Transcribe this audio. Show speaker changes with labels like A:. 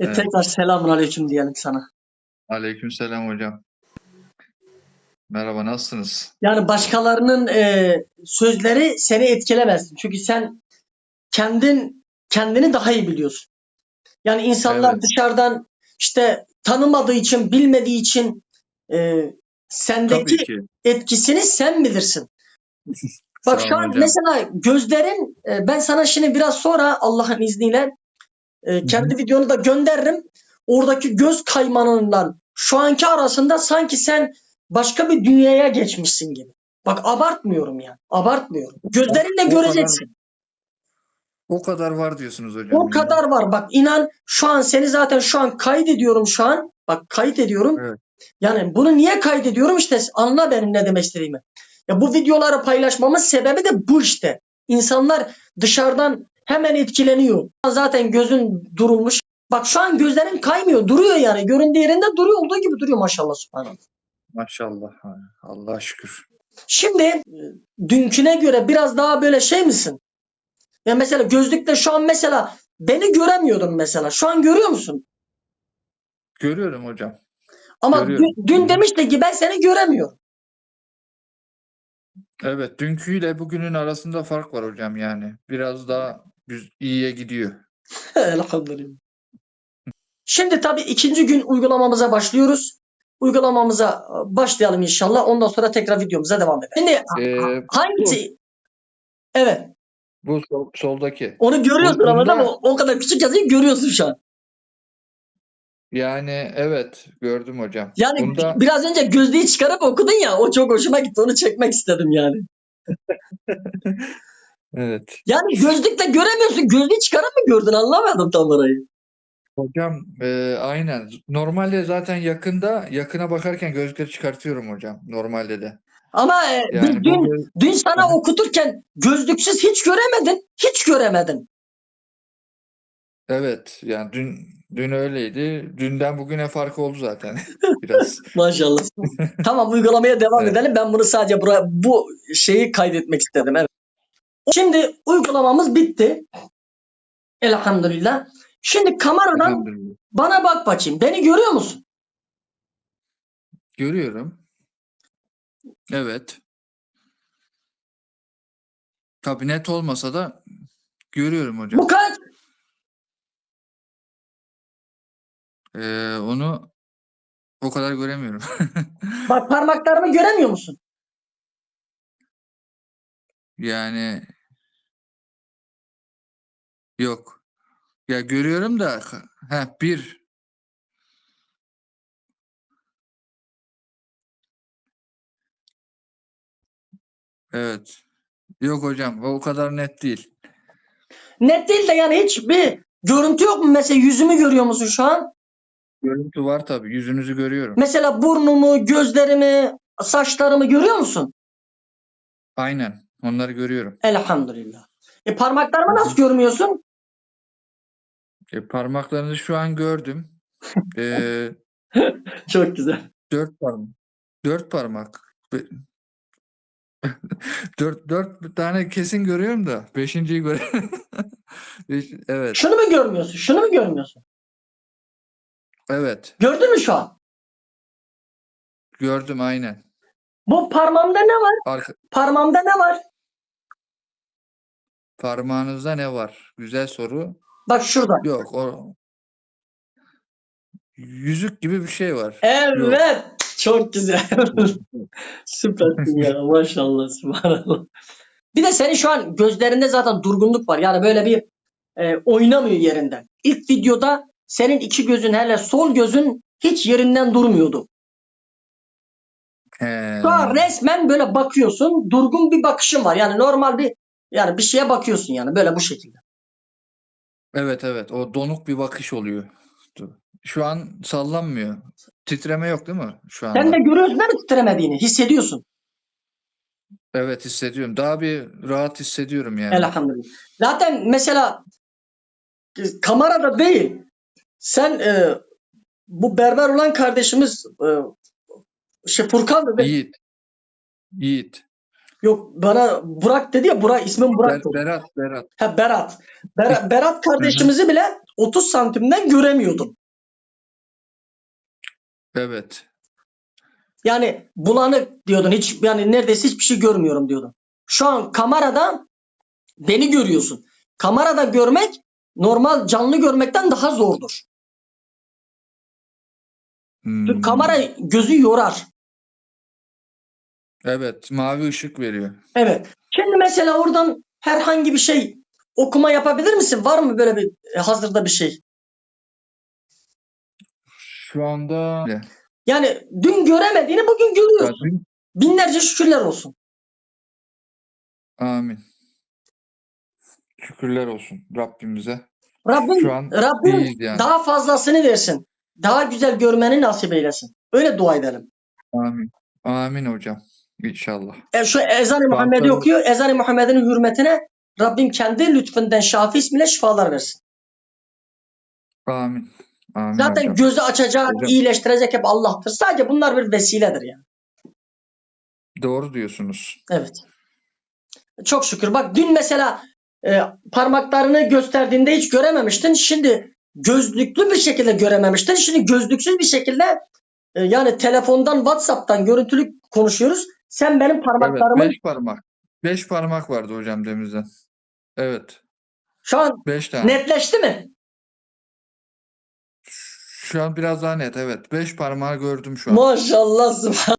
A: E,
B: Evet.
A: tekrar selamun aleyküm diyelim sana.
B: Aleykümselam hocam. Merhaba, nasılsınız?
A: Yani başkalarının e, sözleri seni etkilemez. Çünkü sen kendin kendini daha iyi biliyorsun. Yani insanlar
B: Evet.
A: dışarıdan işte tanımadığı için, bilmediği için e, sendeki etkisini sen bilirsin. Bak şu an
B: hocam.
A: mesela gözlerin e, ben sana şimdi biraz sonra Allah'ın izniyle e, kendi videonu da gönderirim. Oradaki göz kaymanından şu anki arasında sanki sen başka bir dünyaya geçmişsin gibi. Bak abartmıyorum yani. Abartmıyorum. Gözlerinle
B: O kadar-
A: göreceksin.
B: O kadar var diyorsunuz hocam.
A: O
B: yani.
A: kadar var. Bak inan şu an seni zaten şu an kaydediyorum şu an. Bak kayıt ediyorum.
B: Evet.
A: Yani bunu niye kaydediyorum işte anla benim ne demek istediğimi. Ya bu videoları paylaşmamın sebebi de bu işte. İnsanlar dışarıdan hemen etkileniyor. Zaten gözün durulmuş. Bak şu an gözlerin kaymıyor. Duruyor yani. Göründüğü yerinde duruyor. Olduğu gibi duruyor maşallah subhanallah.
B: Maşallah. Allah'a şükür.
A: Şimdi e, dünküne göre biraz daha böyle şey misin? Ya mesela gözlükle şu an mesela beni göremiyordun mesela. Şu an görüyor musun?
B: Görüyorum hocam.
A: Ama
B: Görüyorum.
A: dün, dün demişti ki ben seni göremiyorum.
B: Evet, dünküyle bugünün arasında fark var hocam yani. Biraz daha güz- iyiye gidiyor.
A: Elhamdülillah. Şimdi tabii ikinci gün uygulamamıza başlıyoruz. Uygulamamıza başlayalım inşallah. Ondan sonra tekrar videomuza devam edelim. Şimdi
B: Ee,
A: hangisi? Evet.
B: bu sol- soldaki.
A: Onu görüyorsun
B: Bunda-
A: ama? O, o kadar küçük yazıyı görüyorsun şu an.
B: Yani evet gördüm hocam.
A: Yani
B: Bunda
A: biraz önce gözlüğü çıkarıp okudun ya. O çok hoşuma gitti. Onu çekmek istedim yani.
B: evet.
A: Yani gözlükle göremiyorsun. Gözlüğü çıkarıp mı gördün? Anlamadım tam orayı.
B: Hocam e, aynen. Normalde zaten yakında yakına bakarken gözlükleri çıkartıyorum hocam. Normalde de.
A: Ama e,
B: Yani
A: dün,
B: göz-
A: dün sana okuturken gözlüksüz hiç göremedin. Hiç göremedin.
B: evet yani dün dün öyleydi. Dünden bugüne fark oldu zaten biraz.
A: Maşallah. tamam uygulamaya devam
B: Evet.
A: edelim. Ben bunu sadece buraya bu şeyi kaydetmek istedim. Evet. Şimdi uygulamamız bitti. Elhamdülillah. Şimdi kameradan
B: Elhamdülillah.
A: bana bak bakayım. Beni görüyor musun?
B: Görüyorum. Evet. Tabii net olmasa da görüyorum hocam.
A: Bu kaç?
B: Ee, onu o kadar göremiyorum.
A: Bak parmaklarımı göremiyor musun?
B: Yani yok. Ya görüyorum da ha bir Evet. Yok hocam o kadar net değil.
A: Net değil de yani hiçbir görüntü yok mu? Mesela yüzümü görüyor musun şu an?
B: Görüntü var tabii. Yüzünüzü görüyorum.
A: Mesela burnumu, gözlerimi, saçlarımı görüyor musun?
B: Aynen. Onları görüyorum.
A: Elhamdülillah. E parmaklarımı nasıl görmüyorsun?
B: E, parmaklarınızı şu an gördüm. E,
A: Çok güzel.
B: dört parmak. Dört parmak. Be- Dört, dört tane kesin görüyorum da beşinciyi görüyorum. Beş- Evet.
A: Şunu mu görmüyorsun? Şunu mu görmüyorsun?
B: Evet.
A: Gördün mü şu an?
B: Gördüm aynen.
A: Bu parmağımda ne var?
B: Arka,
A: Parmağımda ne var?
B: Parmağınızda ne var? Güzel soru.
A: Bak şurada.
B: Yok o yüzük gibi bir şey var.
A: Evet. Çok güzel. Süpersin ya. Maşallah. Subhanallah. Bir de senin şu an gözlerinde zaten durgunluk var. Yani böyle bir e, oynamıyor yerinden. İlk videoda senin iki gözün hele sol gözün hiç yerinden durmuyordu. Şu an resmen böyle bakıyorsun. Durgun bir bakışın var. Yani normal bir yani bir şeye bakıyorsun yani böyle bu şekilde.
B: Evet evet o donuk bir bakış oluyor. Şu an sallanmıyor. Titreme yok değil mi şu anda?
A: Sen de görüyorsun değil mi titremediğini? Hissediyorsun.
B: Evet hissediyorum. Daha bir rahat hissediyorum yani.
A: Elhamdülillah. Zaten mesela e, kamerada değil. Sen e, bu berber olan kardeşimiz e, şey Furkan.
B: Yiğit. Yiğit.
A: Yok bana Burak dedi ya Burak ismim
B: Ber-
A: Burak.
B: Berat, Berat.
A: Ha Berat. Berat, Berat kardeşimizi bile 30 santimden göremiyordum.
B: Evet.
A: Yani bulanık diyordun. Hiç yani neredeyse hiçbir şey görmüyorum diyordun. Şu an kamerada beni görüyorsun. Kamerada görmek normal canlı görmekten daha zordur.
B: Hmm.
A: Kamera gözü yorar.
B: Evet, mavi ışık veriyor.
A: Evet. Şimdi mesela oradan herhangi bir şey okuma yapabilir misin? Var mı böyle bir e, hazırda bir şey?
B: Şu anda
A: Yani dün göremediğini bugün görüyorsun.
B: Rabbim-
A: Binlerce şükürler olsun.
B: Amin. Şükürler olsun Rabbimize.
A: Rabbim,
B: Şu an
A: Rabbim
B: yani.
A: daha fazlasını versin. Daha güzel görmeni nasip eylesin. Öyle dua edelim.
B: Amin. Amin hocam. İnşallah.
A: E, şu ezan-ı Muhammed'i okuyor. Ezan-ı Muhammed'in hürmetine Rabbim kendi lütfünden Şafi ismiyle şifalar versin.
B: Amin. Amin
A: Zaten
B: hocam.
A: gözü açacak,
B: Hocam.
A: iyileştirecek hep Allah'tır. Sadece bunlar bir vesiledir yani.
B: Doğru diyorsunuz.
A: Evet. Çok şükür. Bak dün mesela e, parmaklarını gösterdiğinde hiç görememiştin. Şimdi gözlüklü bir şekilde görememiştin. Şimdi gözlüksüz bir şekilde e, yani telefondan, WhatsApp'tan görüntülü konuşuyoruz. Sen benim
B: Evet,
A: parmaklarımı
B: beş parmak. Beş parmak vardı hocam demizden. Evet,
A: şu an
B: beş tane.
A: netleşti mi?
B: Şu an biraz daha net, evet. Beş parmağı gördüm şu an.
A: Maşallah.